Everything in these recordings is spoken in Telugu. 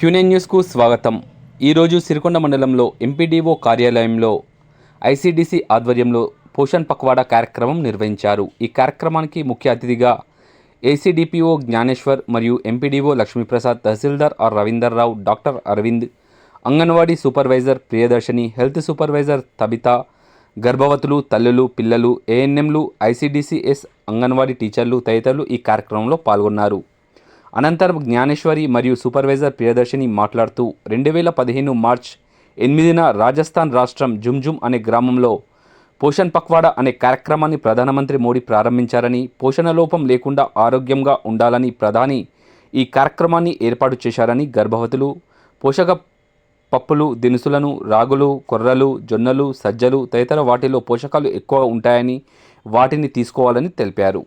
క్యూనే న్యూస్కు స్వాగతం. ఈరోజు సిరికొండ మండలంలో ఎంపీడీఓ కార్యాలయంలో ఐసీడీసీ ఆధ్వర్యంలో పోషణ్ పక్వాడా కార్యక్రమం నిర్వహించారు. ఈ కార్యక్రమానికి ముఖ్య అతిథిగా ఏసీడీపీఓ జ్ఞానేశ్వర్ మరియు ఎంపీడీఓ లక్ష్మీప్రసాద్ తహసీల్దార్ R Ravinder Rao doctor Aravind anganwadi supervisor Priyadarshini health supervisor Tabitha గర్భవతులు తల్లులు పిల్లలు ఏఎన్ఎంలు ఐసీడీసీఎస్ అంగన్వాడీ టీచర్లు తదితరులు ఈ కార్యక్రమంలో పాల్గొన్నారు. అనంతరం జ్ఞానేశ్వరి మరియు సూపర్వైజర్ ప్రియదర్శిని మాట్లాడుతూ రెండు వేల పదిహేను మార్చ్ ఎనిమిదిన రాజస్థాన్ రాష్ట్రం జుమ్జుమ్ అనే గ్రామంలో పోషణ్ పక్వాడా అనే కార్యక్రమాన్ని ప్రధానమంత్రి మోడీ ప్రారంభించారని పోషణ లోపం లేకుండా ఆరోగ్యంగా ఉండాలని ప్రధాని ఈ కార్యక్రమాన్ని ఏర్పాటు చేశారని గర్భవతులు పోషక పప్పులు దినుసులను రాగులు కొర్రలు జొన్నలు సజ్జలు తదితర వాటిలో పోషకాలు ఎక్కువ ఉంటాయని వాటిని తీసుకోవాలని తెలిపారు.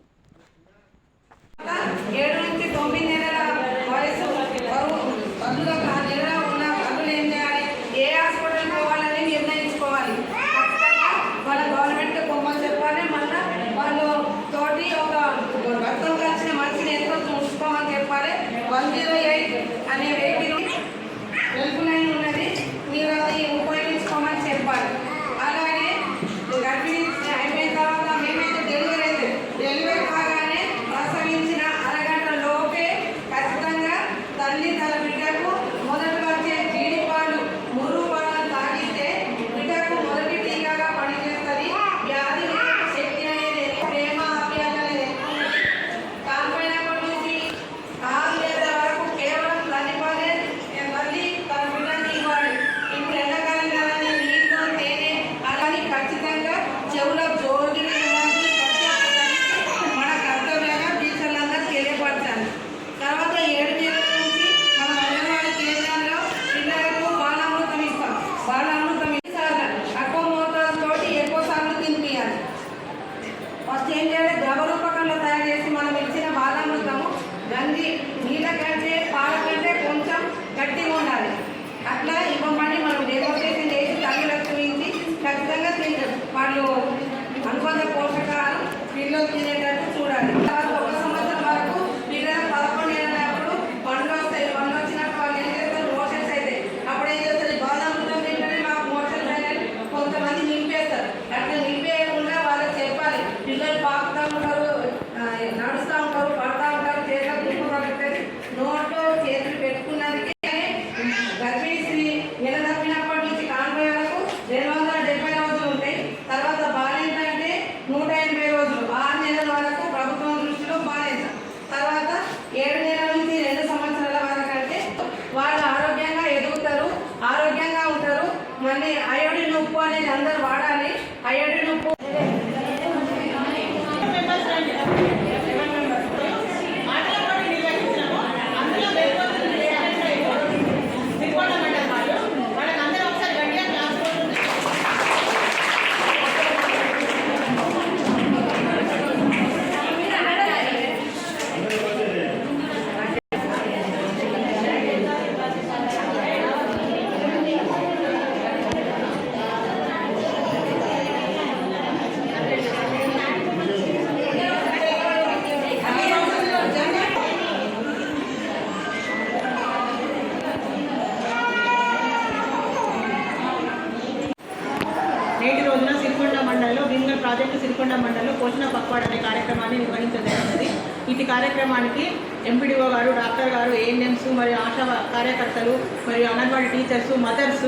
ప్రాజెక్టు సిరికొండ మండలంలో పోషణ పక్వాడ్ అనే కార్యక్రమాన్ని నిర్వహించజరుగుతుంది ఇది కార్యక్రమానికి ఎంపీడీఓ గారు డాక్టర్ గారు ఏఎన్ఎంస్ మరియు ఆశా కార్యకర్తలు మరియు అంగన్వాడీ టీచర్స్ మదర్స్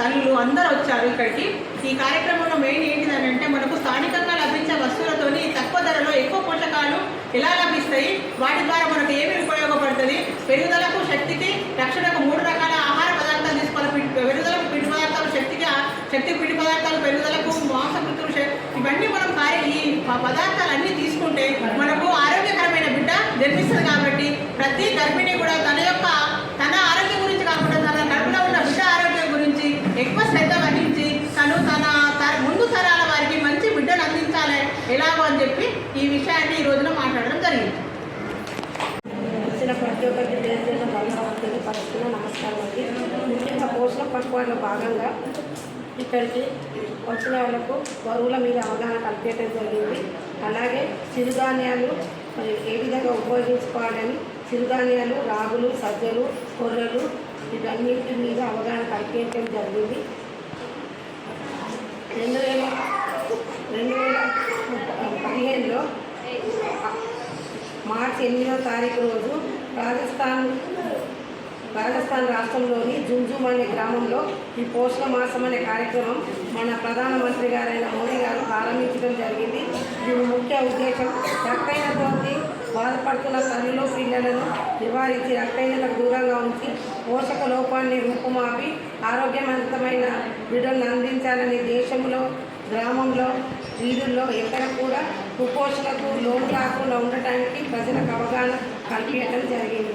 తల్లులు అందరూ వచ్చారు ఇక్కడికి. ఈ కార్యక్రమంలో మెయిన్ ఏంటిదని అంటే మనకు స్థానికంగా లభించే వస్తువులతోని తక్కువ ధరలో ఎక్కువ పోషకాలు ఎలా లభిస్తాయి? వాటి ద్వారా మనకు ఏమి ఉపయోగపడుతుంది? పెరుగుదలకు శక్తికి రక్షణకు మూడు రకాల ఆహార పదార్థాలు తీసుకోవాలి పెరుగుదలకు పిండి పదార్థాలు శక్తికి శక్తి పిండి పదార్థాలు పెరుగుదల పదార్థాలన్నీ తీసుకుంటే మనకు ఆరోగ్యకరమైన బిడ్డ జన్మిస్తుంది కాబట్టి ప్రతి గర్భిణి కూడా తన యొక్క తన ఆరోగ్యం గురించి కాకుండా తన కడుపులో ఉన్న బిడ్డ ఆరోగ్యం గురించి ఎక్కువ శ్రద్ధ వహించి తను తన త- ముందు తరాల వారికి మంచి బిడ్డను అందించాలి. ఎలాగో అని చెప్పి ఈ విషయాన్ని ఈ రోజున మాట్లాడడం జరిగింది. ప్రతి నమస్కారం అండి. ముఖ్యంగా పోషణ పక్వాడలో భాగంగా ఇక్కడికి వచ్చిన వాళ్ళకు బరువుల మీద అవగాహన కల్పించడం జరిగింది. అలాగే చిరుధాన్యాలు మరి ఏ విధంగా ఉపయోగించుకోవాలని చిరుధాన్యాలు రాగులు సజ్జలు కొర్రలు ఇవన్నింటి మీద అవగాహన కల్పించడం జరిగింది. రెండు వేల రెండు వేల పదిహేనులో మార్చి ఎనిమిదో తారీఖు రోజు రాజస్థాన్ రాజస్థాన్ రాష్ట్రంలోని జుంజుమ్ అనే గ్రామంలో ఈ పోషణ మాసం అనే కార్యక్రమం మన ప్రధానమంత్రి గారైన మోడీ గారు ప్రారంభించడం జరిగింది. దీని ముఖ్య ఉద్దేశం రక్తహీనతోటి బాధపడుతున్న తల్లిలో పిల్లలను నివారించి రక్తహీనతకు దూరంగా ఉంచి పోషక లోపాన్ని రూపుమాపి ఆరోగ్యవంతమైన బిడ్డలను అందించాలని దేశంలో గ్రామంలో వీధుల్లో ఎక్కడ కూడా కుపోషణకు లోను కాకుండా ఉండటానికి ప్రజలకు అవగాహన కల్పించడం జరిగింది.